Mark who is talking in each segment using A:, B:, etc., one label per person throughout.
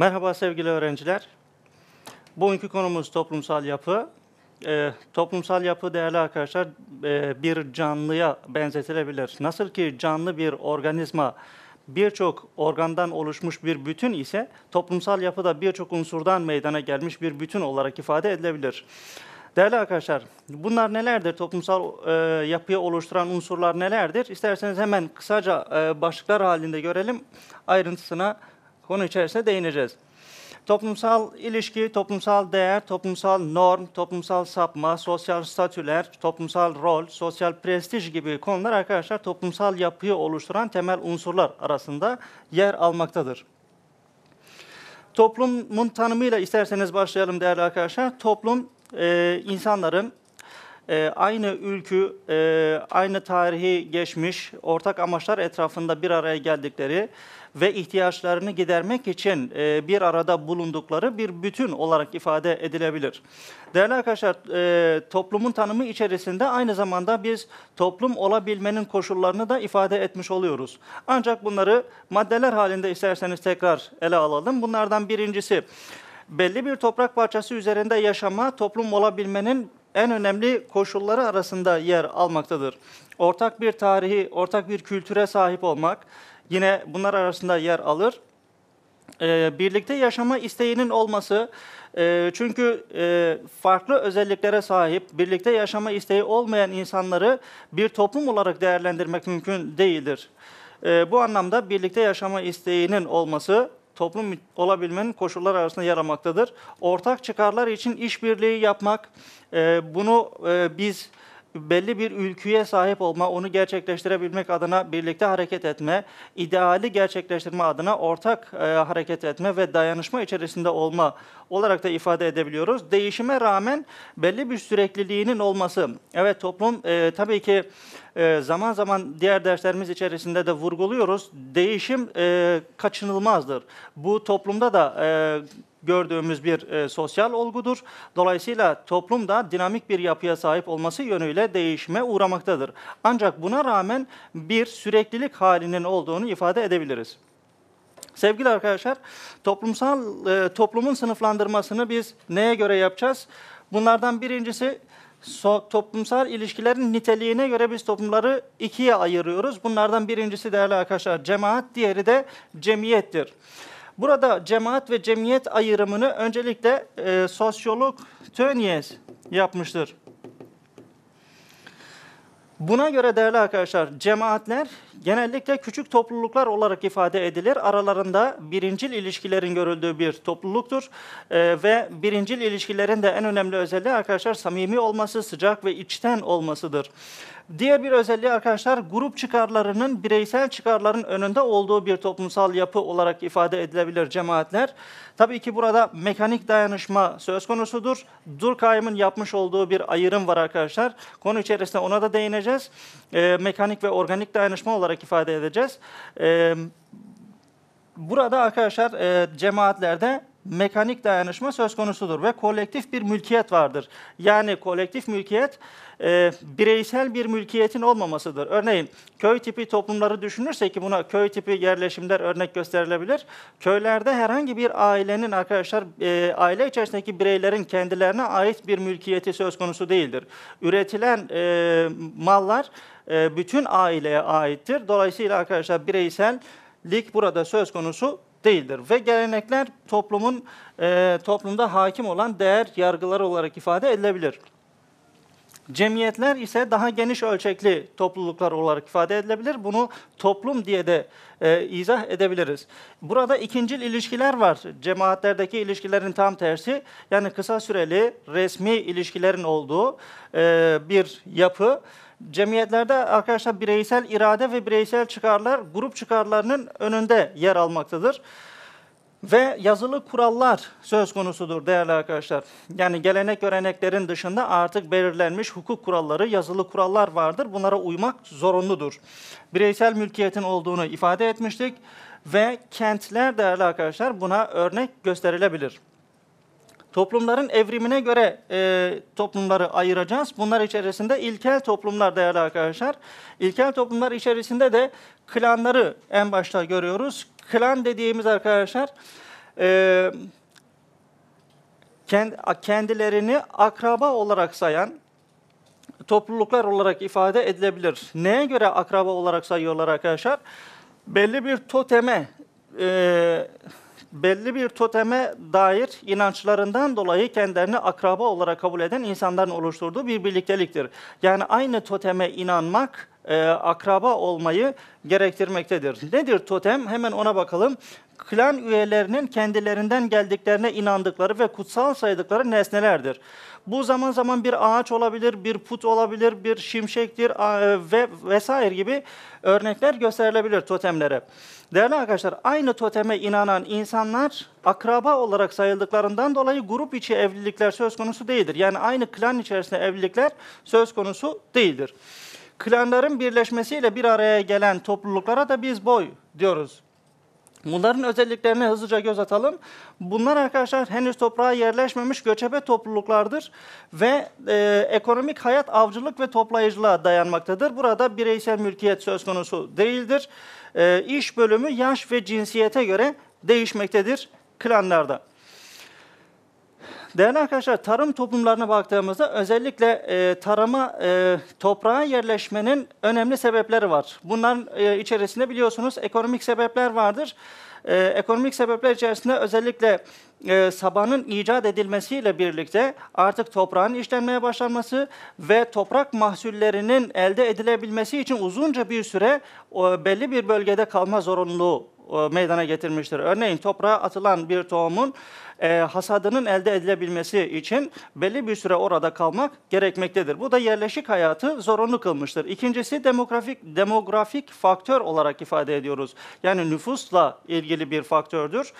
A: Merhaba sevgili öğrenciler. Bugünkü konumuz toplumsal yapı. Ee, toplumsal yapı değerli arkadaşlar e, bir canlıya benzetilebilir. Nasıl ki canlı bir organizma birçok organdan oluşmuş bir bütün ise toplumsal yapı da birçok unsurdan meydana gelmiş bir bütün olarak ifade edilebilir. Değerli arkadaşlar, bunlar nelerdir? Toplumsal e, yapıyı oluşturan unsurlar nelerdir? İsterseniz hemen kısaca e, başlıklar halinde görelim. Ayrıntısına konu içerisinde değineceğiz. Toplumsal ilişki, toplumsal değer, toplumsal norm, toplumsal sapma, sosyal statüler, toplumsal rol, sosyal prestij gibi konular arkadaşlar toplumsal yapıyı oluşturan temel unsurlar arasında yer almaktadır. Toplumun tanımıyla isterseniz başlayalım değerli arkadaşlar. Toplum insanların e, aynı ülkü, e, aynı tarihi geçmiş, ortak amaçlar etrafında bir araya geldikleri ve ihtiyaçlarını gidermek için e, bir arada bulundukları bir bütün olarak ifade edilebilir. Değerli arkadaşlar, e, toplumun tanımı içerisinde aynı zamanda biz toplum olabilmenin koşullarını da ifade etmiş oluyoruz. Ancak bunları maddeler halinde isterseniz tekrar ele alalım. Bunlardan birincisi, belli bir toprak parçası üzerinde yaşama, toplum olabilmenin en önemli koşulları arasında yer almaktadır. Ortak bir tarihi, ortak bir kültüre sahip olmak yine bunlar arasında yer alır. Ee, birlikte yaşama isteğinin olması, e, çünkü e, farklı özelliklere sahip, birlikte yaşama isteği olmayan insanları bir toplum olarak değerlendirmek mümkün değildir. E, bu anlamda birlikte yaşama isteğinin olması toplum olabilmenin koşulları arasında yer almaktadır. Ortak çıkarlar için işbirliği yapmak, e, bunu e, biz belli bir ülküye sahip olma, onu gerçekleştirebilmek adına birlikte hareket etme, ideali gerçekleştirme adına ortak e, hareket etme ve dayanışma içerisinde olma olarak da ifade edebiliyoruz. Değişime rağmen belli bir sürekliliğinin olması. Evet toplum e, tabii ki e, zaman zaman diğer derslerimiz içerisinde de vurguluyoruz. Değişim e, kaçınılmazdır. Bu toplumda da e, gördüğümüz bir e, sosyal olgudur. Dolayısıyla toplum da dinamik bir yapıya sahip olması yönüyle değişime uğramaktadır. Ancak buna rağmen bir süreklilik halinin olduğunu ifade edebiliriz. Sevgili arkadaşlar, toplumsal e, toplumun sınıflandırmasını biz neye göre yapacağız? Bunlardan birincisi so, toplumsal ilişkilerin niteliğine göre biz toplumları ikiye ayırıyoruz. Bunlardan birincisi değerli arkadaşlar cemaat, diğeri de cemiyettir. Burada cemaat ve cemiyet ayrımını öncelikle e, sosyolog Tönnies yapmıştır. Buna göre değerli arkadaşlar cemaatler genellikle küçük topluluklar olarak ifade edilir. Aralarında birincil ilişkilerin görüldüğü bir topluluktur. Ee, ve birincil ilişkilerin de en önemli özelliği arkadaşlar samimi olması, sıcak ve içten olmasıdır. Diğer bir özelliği arkadaşlar grup çıkarlarının bireysel çıkarların önünde olduğu bir toplumsal yapı olarak ifade edilebilir cemaatler. Tabii ki burada mekanik dayanışma söz konusudur. Durkheim'in yapmış olduğu bir ayrım var arkadaşlar. Konu içerisinde ona da değineceğiz. E, mekanik ve organik dayanışma olarak ifade edeceğiz. E, burada arkadaşlar e, cemaatlerde mekanik dayanışma söz konusudur ve kolektif bir mülkiyet vardır. Yani kolektif mülkiyet e, bireysel bir mülkiyetin olmamasıdır. Örneğin köy tipi toplumları düşünürsek ki buna köy tipi yerleşimler örnek gösterilebilir. Köylerde herhangi bir ailenin arkadaşlar e, aile içerisindeki bireylerin kendilerine ait bir mülkiyeti söz konusu değildir. Üretilen e, mallar e, bütün aileye aittir. Dolayısıyla arkadaşlar bireysellik burada söz konusu değildir. Ve gelenekler toplumun e, toplumda hakim olan değer yargıları olarak ifade edilebilir. Cemiyetler ise daha geniş ölçekli topluluklar olarak ifade edilebilir. Bunu toplum diye de e, izah edebiliriz. Burada ikincil ilişkiler var. Cemaatlerdeki ilişkilerin tam tersi. Yani kısa süreli resmi ilişkilerin olduğu e, bir yapı. Cemiyetlerde arkadaşlar bireysel irade ve bireysel çıkarlar grup çıkarlarının önünde yer almaktadır. Ve yazılı kurallar söz konusudur değerli arkadaşlar. Yani gelenek göreneklerin dışında artık belirlenmiş hukuk kuralları, yazılı kurallar vardır. Bunlara uymak zorunludur. Bireysel mülkiyetin olduğunu ifade etmiştik ve kentler değerli arkadaşlar buna örnek gösterilebilir. Toplumların evrimine göre e, toplumları ayıracağız. Bunlar içerisinde ilkel toplumlar değerli arkadaşlar. İlkel toplumlar içerisinde de klanları en başta görüyoruz. Klan dediğimiz arkadaşlar e, kend- kendilerini akraba olarak sayan topluluklar olarak ifade edilebilir. Neye göre akraba olarak sayıyorlar arkadaşlar? Belli bir toteme e, belli bir toteme dair inançlarından dolayı kendilerini akraba olarak kabul eden insanların oluşturduğu bir birlikteliktir. Yani aynı toteme inanmak e, akraba olmayı gerektirmektedir. Nedir totem? Hemen ona bakalım. Klan üyelerinin kendilerinden geldiklerine inandıkları ve kutsal saydıkları nesnelerdir. Bu zaman zaman bir ağaç olabilir, bir put olabilir, bir şimşektir a- ve vesaire gibi örnekler gösterilebilir totemlere. Değerli arkadaşlar, aynı toteme inanan insanlar akraba olarak sayıldıklarından dolayı grup içi evlilikler söz konusu değildir. Yani aynı klan içerisinde evlilikler söz konusu değildir. Klanların birleşmesiyle bir araya gelen topluluklara da biz boy diyoruz. Bunların özelliklerine hızlıca göz atalım. Bunlar arkadaşlar henüz toprağa yerleşmemiş göçebe topluluklardır ve e, ekonomik hayat avcılık ve toplayıcılığa dayanmaktadır. Burada bireysel mülkiyet söz konusu değildir. E, iş bölümü yaş ve cinsiyete göre değişmektedir klanlarda. Değerli arkadaşlar, tarım toplumlarına baktığımızda özellikle e, tarıma, e, toprağa yerleşmenin önemli sebepleri var. Bunların e, içerisinde biliyorsunuz ekonomik sebepler vardır. E, ekonomik sebepler içerisinde özellikle e, sabanın icat edilmesiyle birlikte artık toprağın işlenmeye başlanması ve toprak mahsullerinin elde edilebilmesi için uzunca bir süre o, belli bir bölgede kalma zorunluluğu meydana getirmiştir. Örneğin toprağa atılan bir tohumun e, hasadının elde edilebilmesi için belli bir süre orada kalmak gerekmektedir. Bu da yerleşik hayatı zorunlu kılmıştır. İkincisi demografik demografik faktör olarak ifade ediyoruz. Yani nüfusla ilgili bir faktördür.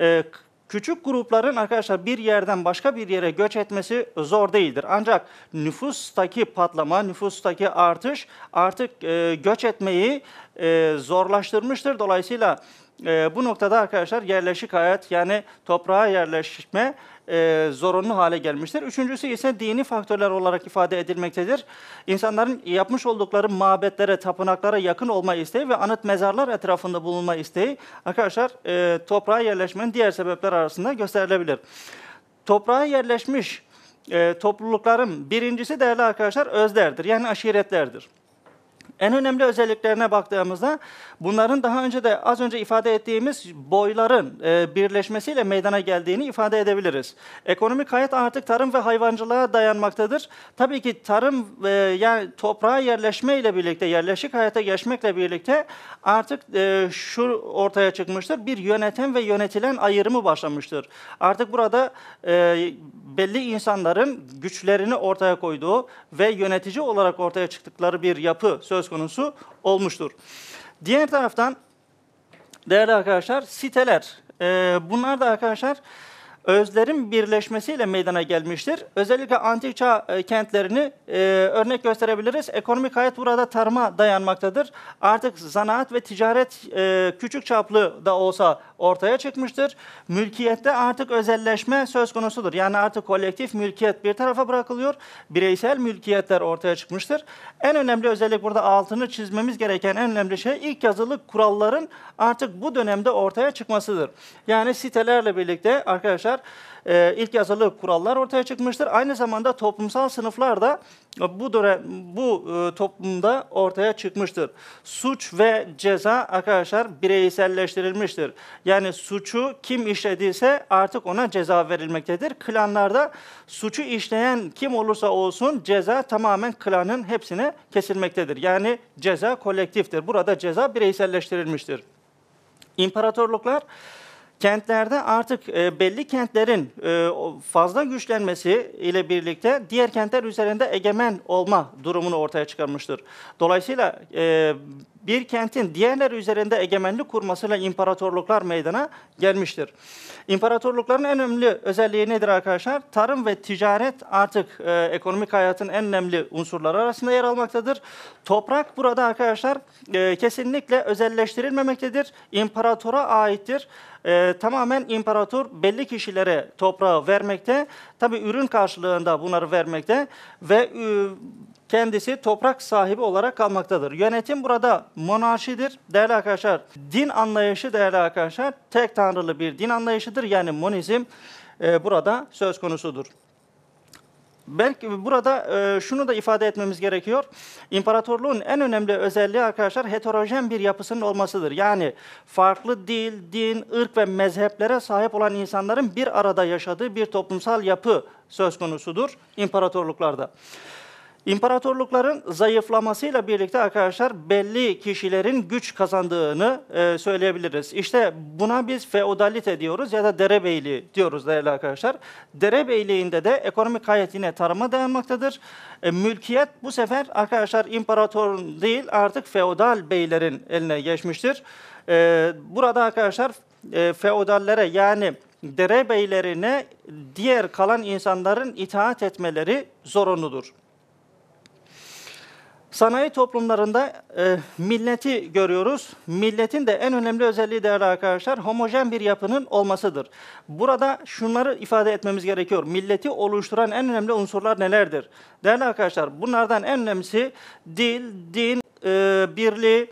A: E, Küçük grupların arkadaşlar bir yerden başka bir yere göç etmesi zor değildir. Ancak nüfustaki patlama, nüfustaki artış artık e, göç etmeyi e, zorlaştırmıştır. Dolayısıyla e, bu noktada arkadaşlar yerleşik hayat yani toprağa yerleşme e, zorunlu hale gelmiştir. Üçüncüsü ise dini faktörler olarak ifade edilmektedir. İnsanların yapmış oldukları mabetlere, tapınaklara yakın olma isteği ve anıt mezarlar etrafında bulunma isteği arkadaşlar e, toprağa yerleşmenin diğer sebepler arasında gösterilebilir. Toprağa yerleşmiş e, toplulukların birincisi değerli arkadaşlar özlerdir yani aşiretlerdir. En önemli özelliklerine baktığımızda bunların daha önce de az önce ifade ettiğimiz boyların e, birleşmesiyle meydana geldiğini ifade edebiliriz. Ekonomik hayat artık tarım ve hayvancılığa dayanmaktadır. Tabii ki tarım e, yani toprağa yerleşme ile birlikte, yerleşik hayata geçmekle birlikte artık e, şu ortaya çıkmıştır. Bir yöneten ve yönetilen ayrımı başlamıştır. Artık burada belli insanların güçlerini ortaya koyduğu ve yönetici olarak ortaya çıktıkları bir yapı söz konusu olmuştur. Diğer taraftan değerli arkadaşlar siteler. Ee, bunlar da arkadaşlar özlerin birleşmesiyle meydana gelmiştir. Özellikle antik çağ e, kentlerini e, örnek gösterebiliriz. Ekonomik hayat burada tarıma dayanmaktadır. Artık zanaat ve ticaret e, küçük çaplı da olsa ortaya çıkmıştır. Mülkiyette artık özelleşme söz konusudur. Yani artık kolektif mülkiyet bir tarafa bırakılıyor. Bireysel mülkiyetler ortaya çıkmıştır. En önemli özellik burada altını çizmemiz gereken en önemli şey ilk yazılı kuralların artık bu dönemde ortaya çıkmasıdır. Yani sitelerle birlikte arkadaşlar e, ilk yazılı kurallar ortaya çıkmıştır. Aynı zamanda toplumsal sınıflar da bu dönem bu e, toplumda ortaya çıkmıştır. Suç ve ceza arkadaşlar bireyselleştirilmiştir. Yani suçu kim işlediyse artık ona ceza verilmektedir. Klanlarda suçu işleyen kim olursa olsun ceza tamamen klanın hepsine kesilmektedir. Yani ceza kolektiftir. Burada ceza bireyselleştirilmiştir. İmparatorluklar kentlerde artık e, belli kentlerin e, fazla güçlenmesi ile birlikte diğer kentler üzerinde egemen olma durumunu ortaya çıkarmıştır. Dolayısıyla e, bir kentin diğerler üzerinde egemenlik kurmasıyla imparatorluklar meydana gelmiştir. İmparatorlukların en önemli özelliği nedir arkadaşlar? Tarım ve ticaret artık e, ekonomik hayatın en önemli unsurları arasında yer almaktadır. Toprak burada arkadaşlar e, kesinlikle özelleştirilmemektedir. İmparatora aittir. E, tamamen imparator belli kişilere toprağı vermekte. Tabi ürün karşılığında bunları vermekte ve e, kendisi toprak sahibi olarak kalmaktadır. Yönetim burada monarşidir değerli arkadaşlar. Din anlayışı değerli arkadaşlar tek tanrılı bir din anlayışıdır. Yani monizm e, burada söz konusudur. Belki burada e, şunu da ifade etmemiz gerekiyor. İmparatorluğun en önemli özelliği arkadaşlar heterojen bir yapısının olmasıdır. Yani farklı dil, din, ırk ve mezheplere sahip olan insanların bir arada yaşadığı bir toplumsal yapı söz konusudur imparatorluklarda. İmparatorlukların zayıflamasıyla birlikte arkadaşlar belli kişilerin güç kazandığını e, söyleyebiliriz. İşte buna biz feodalite diyoruz ya da derebeyliği diyoruz değerli arkadaşlar. Derebeyliğinde de ekonomik hayat yine tarıma dayanmaktadır. E, mülkiyet bu sefer arkadaşlar imparator değil artık feodal beylerin eline geçmiştir. E, burada arkadaşlar feodallere yani derebeylerine diğer kalan insanların itaat etmeleri zorunludur. Sanayi toplumlarında e, milleti görüyoruz. Milletin de en önemli özelliği değerli arkadaşlar homojen bir yapının olmasıdır. Burada şunları ifade etmemiz gerekiyor. Milleti oluşturan en önemli unsurlar nelerdir? Değerli arkadaşlar bunlardan en önemlisi dil, din, e, birliği,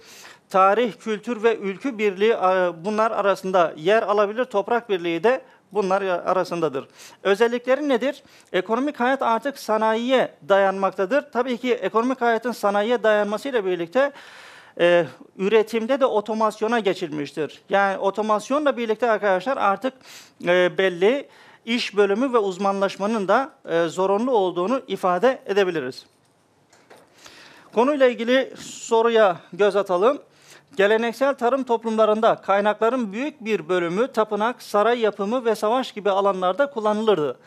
A: tarih, kültür ve ülkü birliği e, bunlar arasında yer alabilir. Toprak birliği de bunlar arasındadır. Özellikleri nedir? Ekonomik hayat artık sanayiye dayanmaktadır. Tabii ki ekonomik hayatın sanayiye dayanmasıyla birlikte e, üretimde de otomasyona geçilmiştir. Yani otomasyonla birlikte arkadaşlar artık e, belli iş bölümü ve uzmanlaşmanın da e, zorunlu olduğunu ifade edebiliriz. Konuyla ilgili soruya göz atalım. Geleneksel tarım toplumlarında kaynakların büyük bir bölümü tapınak, saray yapımı ve savaş gibi alanlarda kullanılırdı.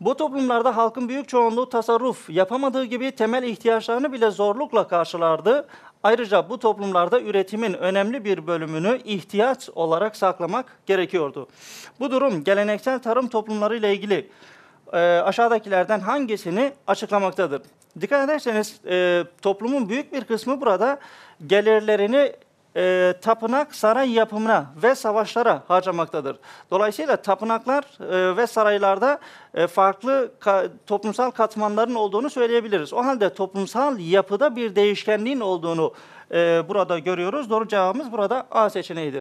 A: Bu toplumlarda halkın büyük çoğunluğu tasarruf yapamadığı gibi temel ihtiyaçlarını bile zorlukla karşılardı. Ayrıca bu toplumlarda üretimin önemli bir bölümünü ihtiyaç olarak saklamak gerekiyordu. Bu durum geleneksel tarım toplumları ile ilgili e, aşağıdakilerden hangisini açıklamaktadır? Dikkat ederseniz e, toplumun büyük bir kısmı burada gelirlerini e, tapınak saray yapımına ve savaşlara harcamaktadır. Dolayısıyla tapınaklar e, ve saraylarda e, farklı ka, toplumsal katmanların olduğunu söyleyebiliriz. O halde toplumsal yapıda bir değişkenliğin olduğunu e, burada görüyoruz. Doğru cevabımız burada A seçeneğidir.